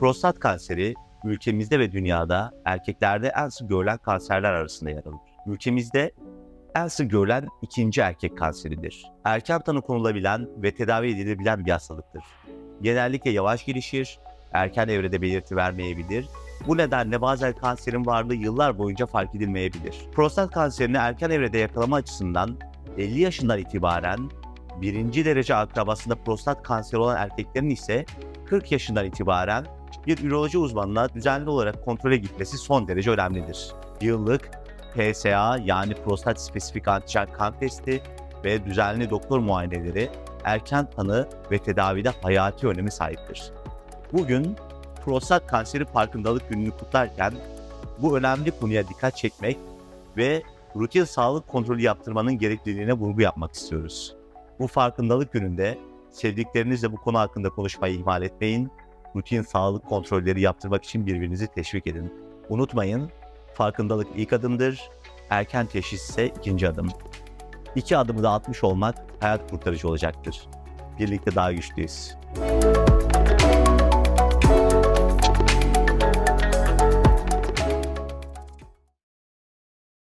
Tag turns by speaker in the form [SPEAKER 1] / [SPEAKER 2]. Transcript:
[SPEAKER 1] Prostat kanseri ülkemizde ve dünyada erkeklerde en sık görülen kanserler arasında yer alır. Ülkemizde en sık görülen ikinci erkek kanseridir. Erken tanı konulabilen ve tedavi edilebilen bir hastalıktır. Genellikle yavaş gelişir, erken evrede belirti vermeyebilir. Bu nedenle bazen kanserin varlığı yıllar boyunca fark edilmeyebilir. Prostat kanserini erken evrede yakalama açısından 50 yaşından itibaren birinci derece akrabasında prostat kanseri olan erkeklerin ise 40 yaşından itibaren bir üroloji uzmanına düzenli olarak kontrole gitmesi son derece önemlidir. Yıllık PSA yani prostat spesifik antijen kan testi ve düzenli doktor muayeneleri erken tanı ve tedavide hayati önemi sahiptir. Bugün prostat kanseri farkındalık gününü kutlarken bu önemli konuya dikkat çekmek ve rutin sağlık kontrolü yaptırmanın gerekliliğine vurgu yapmak istiyoruz. Bu farkındalık gününde sevdiklerinizle bu konu hakkında konuşmayı ihmal etmeyin. Rutin sağlık kontrolleri yaptırmak için birbirinizi teşvik edin. Unutmayın, farkındalık ilk adımdır, erken teşhis ise ikinci adım. İki adımı da atmış olmak hayat kurtarıcı olacaktır. Birlikte daha güçlüyüz.